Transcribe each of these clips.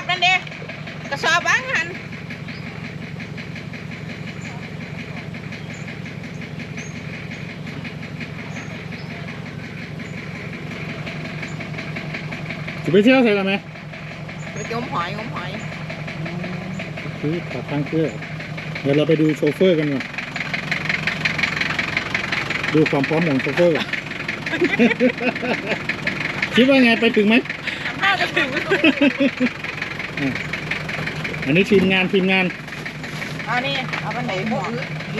อบนั่นเด้กระสอบวางหันจะไปเที่ยวใส่กันไหมไปจมหอยงมหอยคือขับทางเครื่องเดี๋ยวเราไปดูโชเฟอร์กันก่อนดูความพร้อมของโชเฟอร์ก่อน คิดว่าไงไปถึงไหม น่าจะถึง อันนี้ทีมงานทีมงานเอานี่เอาไปไหนหมวก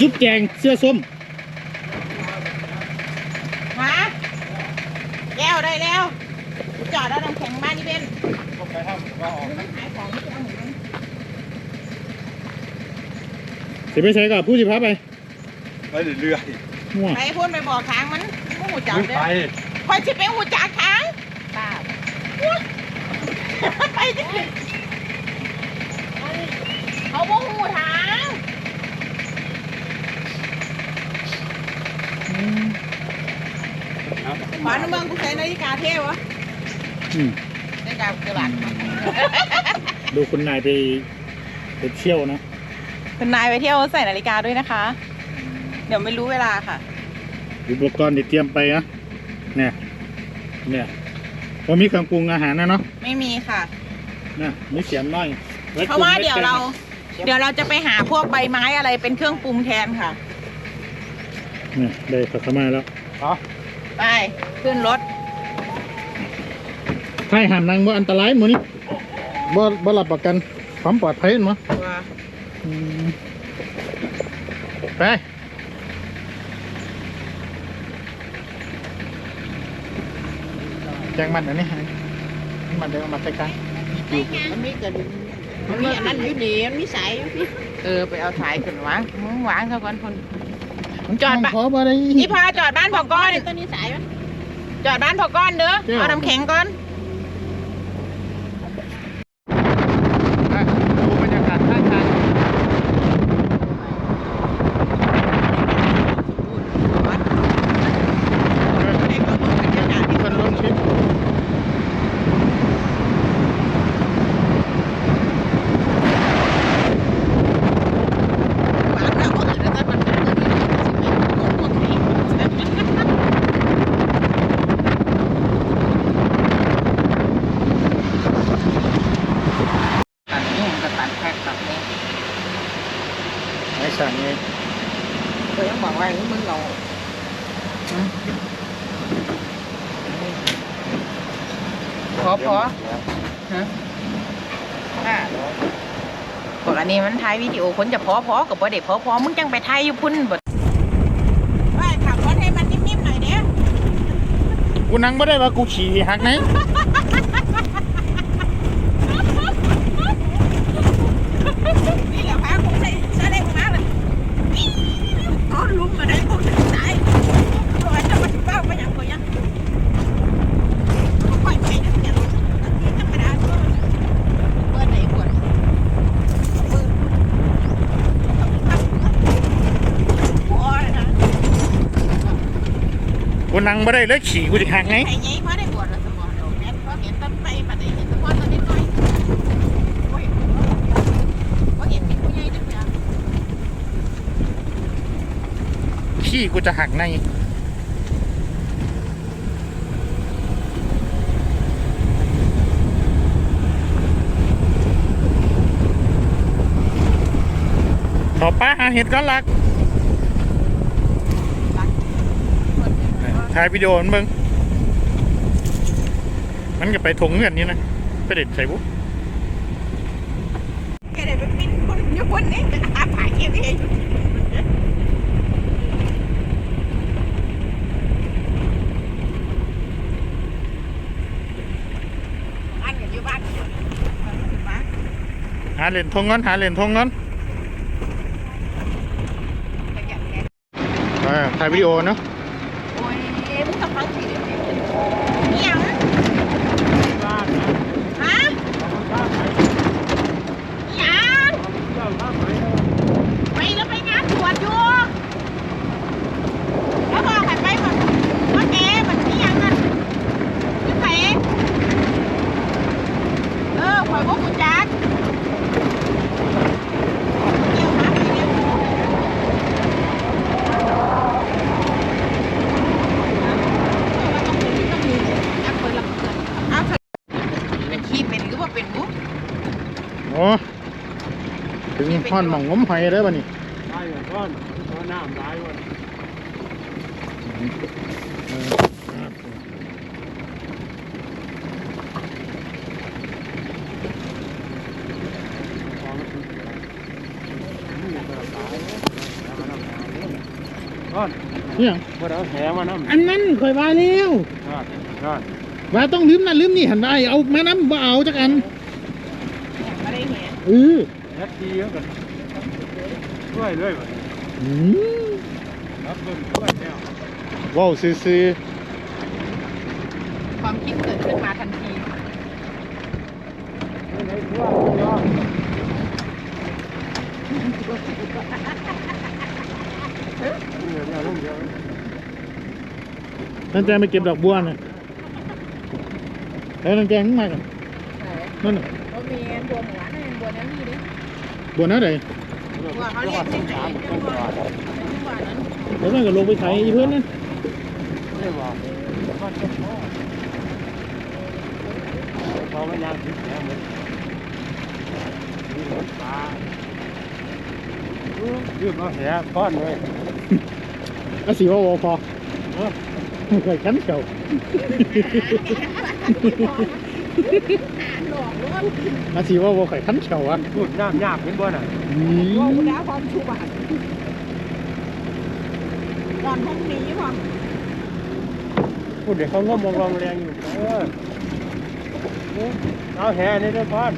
ยุบแจงเสื้อส้มฮะแก้วได้แล้ว จอดแล้วน้ำแข็งบ้านนี่เป็นมันขายของไม่เอาเหมือนกันสิไปใช้กับผู้สิพาไปไปเรื่อยมั่วไปพูดไปบอกทางมันกูหูๆจักมึงเด้ไปอคอยสิไปหูจักทางป้าไปดิเขาบอกหูทาง อืม ขวานเมืองกูใส่นาฬิกาเท่วะอืมนาฬิกาเกลัดดูคุณนายไปไปเที่ยวนะ คุณนายไปเที่ยวใส่นาฬิกาด้วยนะคะ เดี๋ยวไม่รู้เวลาค่ะ อุปกรณ์ที่เตรียมไปนะเนี่ย เนี่ยพอมีเครื่องปรุงอาหารนะเนาะไม่มีค่ะนะมีเสียมน้อยไเพราะว่าปงเดี๋ยวม็เราแกงเดี๋ยวเราจะไปหาพวกใบไม้อะไรเป็นเครื่องปรุงแทนค่ะ เนี่ยได้ผักขาวมาแล้ว ไป ขึ้นรถถ้าให้หามนางบ่อันตรายหมื้นี้บ่บ่รับประกันความปลอดภัยมั้งอืมไปแจ้งมันอันนี้ให้มันเดี๋ยวเอามาใส่กลางมันมีกระดิ่งมันมีอันนั้นอยู่นี่มันมีสายอยู่พี่เออไปเอาสายขึ้นวางมึงวางซะก่อนคน จอดปะขอบ่ได้นี่พาจอดบ้านพอก้อนตัวนี้สายจอดบ้านพอก้อนเด้อเจ้าเอาน้ำแข็งก่อน อะดูบรรยากาศข้างทางคนล้นชิด ตัดนี่มันก็ตัดแพ็กตัดนี่ ไอ้สั่งไง ก็ยังบอกว่ามึงเราพอพอฮะบอกอันนี้มันถ่ายวิดีโอคนจะพอพอกับบ่เด็กพอพอมึงจังไปถ่ายอยู่พุ่นบ่ว่าขับรถให้มันนิ่มๆหน่อยเด้อกูนั่งไม่ได้ว่ากูขี่หักไหน นี่แหละพาผมใส่ใส่ได้มาเลยก็ลุมมาได้ผมจะตายตัวจะมาถึงบ้านไปยังไปยังค่อยไปนะเดี๋ยวธรรมดาตัวเปิดไหนปวดเปิดพอเลยนะ กู นั่งไม่ได้เลยขี่กูจะหักไงไอ้ยัยพอได้ปวดแล้วสมองเราแม่พอเห็นต้นไปปัดไอ้เห็นต้นต้นนิดหน่อยโอ้ยพอเห็นมีผู้ใหญ่ด้วยเนี่ยขี่กูจะหักในต่อป้าหาเห็ดก้อนลัก ถ่ายวิดีโอมันเบิ่งมันก็ไปถงเงินนี่นะไปเด็ดใส่บุ๊แกได้ไปปิดคนอยู่คนนี้จะหาถ่ายเก็บเองอันกันอยู่บ้านอยู่บ้านหาเหรียญทงเงินหาเหรียญทงเงินขยันแกอ่าถ่ายวิดีโอเนาะโอ้ย มึงต้องฟังสิเนี่ยนี่ยังฮะยังไปแล้วไปงานบวชอยู่แล้วบอกให้ไปแบบว่าแกมันนี่ยังนั่นคือใครเออข่อยบอกกูจ้า ห่อนหม่องงมหอยได้ป่ะนี่ได้เหมือนก้อนเพราะน้ำได้วันเออครับพอมันถึงนี่ก็ตายแล้วมันน้ำก้อนเนี่ยพอเราแหมาน้ำอันนั้นข่อยว่าแล้วก้อนก้อนว่าต้องลืมนั่นลืมนี่หันได้เอามาน้ำบ่เอาจักอันไม่ได้เห็นเออ แฮปปี้กันช่วยเลยวันอืมรับเบิ่งช่วยแล้วว้าวซื่อความคิดเกิดขึ้นมาทันทีไม่ได้ช่วยยอมเดี๋ยวเดี๋ยวเดี๋ยวๆนั่นแจงไปเก็บดอกบัวน่ะแล้วนั่นแจงขึ้นมากันนั่นน่ะเขามีบัวหมูหวานให้บัวน้ำมีดิ บัวนั่นไหนบัวเขาเรียกที่ไหนบัวบัวนั้นแล้วนั่นก็ลงไปไถอีเพื่อนนั่นไม่บอกมันจะพอพอมันยังติดแล้วมันนี่รถปลายืมเอาแหก้อนเลยอาสีว่าวอพอเคยขันเก่าหล อกลวงอาสีว่าวอไข่ขันเก่าอะพูดน้ำยากเป็นบ่น่ะอืว่ามคุณดาความชูบาทก่อนพรุ่งนี้พอพูดเดี๋ยวเขางมงองแรงอยู่เออเอาแหนี่ด้วยก้อน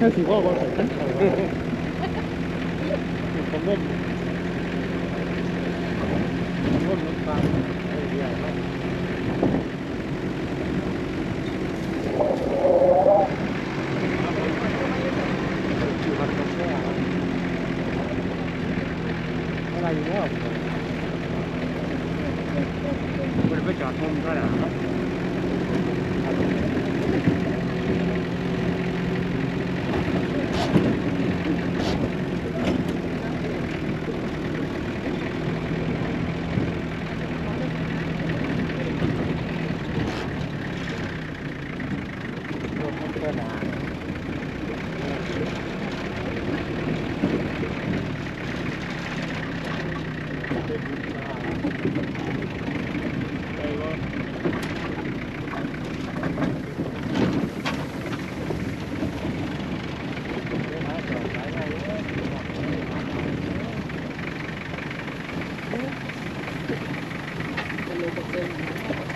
อาสีว่าวอไข่ขันเก่าผมงมงมรถปลาเรียกอะไรอยู่เนี่ยมันไปจอดมุมก็ได้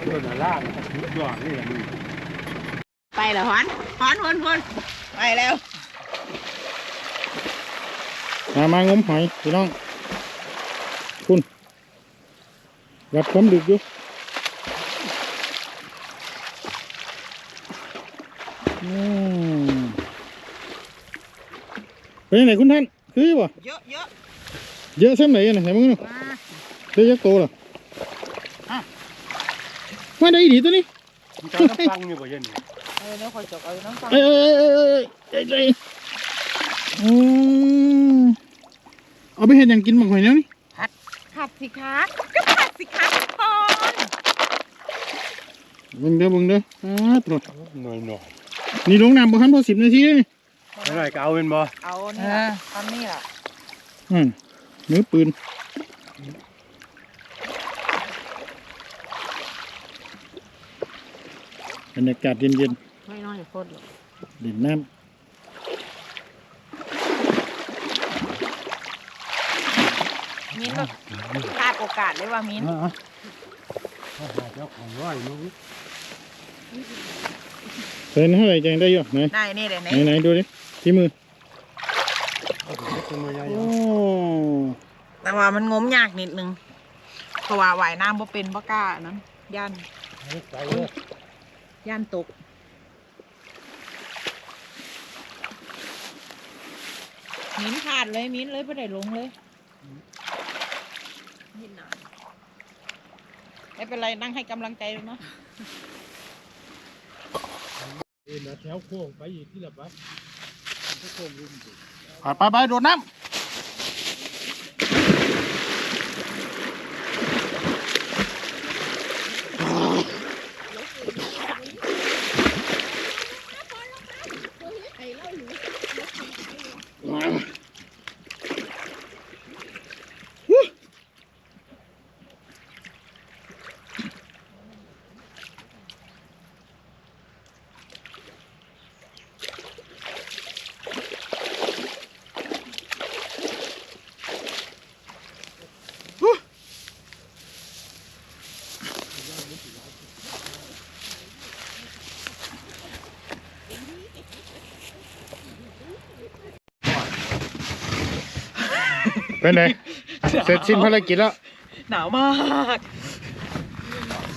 ตัวหน้าล่าง ยุดยอดนี่แหละนี่ไปแล้วฮอนฮอนฮอนฮอนไปแล้วมามางมหอยพี่น้อง คุณรับความดึกอยู่อืมเป็นยังไงคุณท่านคือบ่เยอะเยอะเยอะเส้นไหนน่ะไหนมึงดูมาเยอะยักษ์โตเหรอมาได้ดีตัวนี้ มันจะน้ำฟังอยู่บ่เย็นนี่เออเดี๋ยวคอยจบเอาน้องฟังเอ้ยเอ้ยเอ้ยเอ้ยเอ้ยเอ้ยอืมเอาไปเห็นอย่างกินบักหอยแล้วนี่ผัดสิคะก็ผัดสิคะทุกคนเบิ่งเด้อเบิ่งเด้ออ่าตรวจหน่อยหน่อยนี่ลงน้ำบ่ทันพอสิบนาทีเลยนี่เท่าไหร่ก็เอาเป็นบ่เอาเนี่ยตอนนี้แหละอืมมือปืน บรรยากาศเย็นไม่น้อยโคตรหรอกๆดื่มน้มิ้นท์แบบพลาดโอกาสเลยว่ามิ้นท์ำอะเจ้าของร้อยนู้นเพิ่นเท่าไหร่จังได้อยู่ไหนได้นี่เดี๋ยวไหนนี้ไหนดูดิที่มือเอาไปเฮ็ดเป็นมือใหญ่โอ้แต่ว่ามันงมยากนิดนึงเพราะว่าว่ายน้ำบ่เป็นบ่กล้านั้นย่านใส่เลย ย่านตก มิ้นท์ขาดเลยมิ้นท์เลยไม่ได้ลงเลยมิ้นท์หนาไม่เป็นไรนั่งให้กำลังใจเลยเนาะเอ็นแถวโค้งไปอีกที่ละปั๊บโค้งรุมไปไปไปโดดน้ำ เป็นไงเสร็จสิ้นภารกิจแล้วหนาวมาก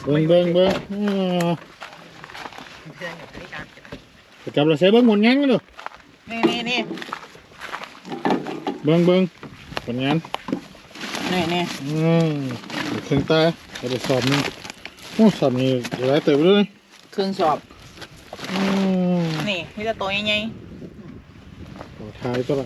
เบิ่งเบิ่งเบิ่งอ้าวเพื่อนกับพี่การไปจับเราเสียเบิ่งผลงานกันดูนี่นี่นี่เบิ่งเบิ่งผลงานนี่นี่อืมเครื่องตาเอาไปสอบหนึงโอ้สอบนี่หลายเติบเลยเครื่องสอบอืมนี่มีแต่ตัวใหญ่โอ้ทายตัวละ